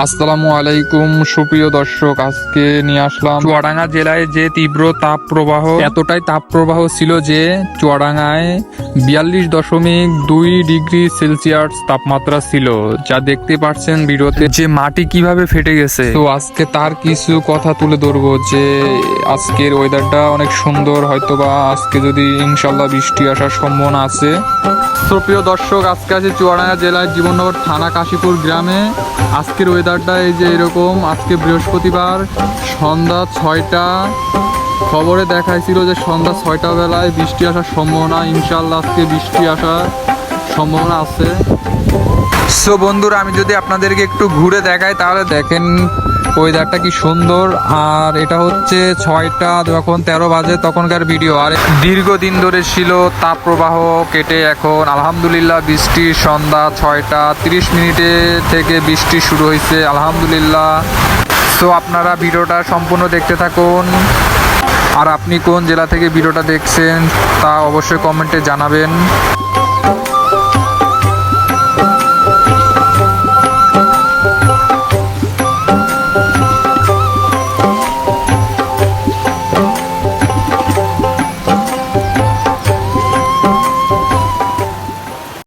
আসসালামু আলাইকুম, সুপ্রিয় দর্শক। আজকে নিয়ে আসলাম চুয়াডাঙ্গা জেলায় যে তীব্র তাপ প্রবাহ এতটাই তাপ প্রবাহ ছিল যে চুয়াডাঙ্গায় বিয়াল্লিশ দশমিক দুই ডিগ্রি সেলসিয়াস তাপমাত্রা ছিল, যা দেখতে পাচ্ছেন ভিডিওতে যে মাটি কীভাবে ফেটে গেছে। তো আজকে তার কিছু কথা তুলে ধরবো যে, আজকের ওয়েদারটা অনেক সুন্দর, হয়তোবা আজকে যদি ইনশাল্লাহ বৃষ্টি আসার সম্ভাবনা আছে। তো প্রিয় দর্শক, আজকে আছে চুয়াডাঙ্গা জেলার জীবননগর থানা কাশীপুর গ্রামে। আজকের ওয়েদারটা এই যে এরকম, আজকে বৃহস্পতিবার সন্ধ্যা ছয়টা। খবরে দেখাইছিল যে সন্ধ্যা ছয়টা বেলায় বৃষ্টি আসার সম্ভাবনা ইনশাল্লাহ আজকে বৃষ্টি আসার সম্ভাবনা আছে। সো বন্ধুরা, আমি যদি আপনাদেরকে একটু ঘুরে দেখাই, তাহলে দেখেন ওয়েদারটা কি সুন্দর। আর এটা হচ্ছে ছয়টা, যখন তেরো বাজে তখনকার ভিডিও আর দীর্ঘদিন ধরে ছিল তাপ প্রবাহ কেটে এখন, আলহামদুলিল্লাহ বৃষ্টি সন্ধ্যা ছয়টা তিরিশ মিনিটে থেকে বৃষ্টি শুরু হয়েছে, আলহামদুলিল্লাহ। সো আপনারা ভিডিওটা সম্পূর্ণ দেখতে থাকুন। আর আপনি কোন জেলা থেকে ভিডিওটা দেখছেন তা অবশ্যই কমেন্টে জানাবেন।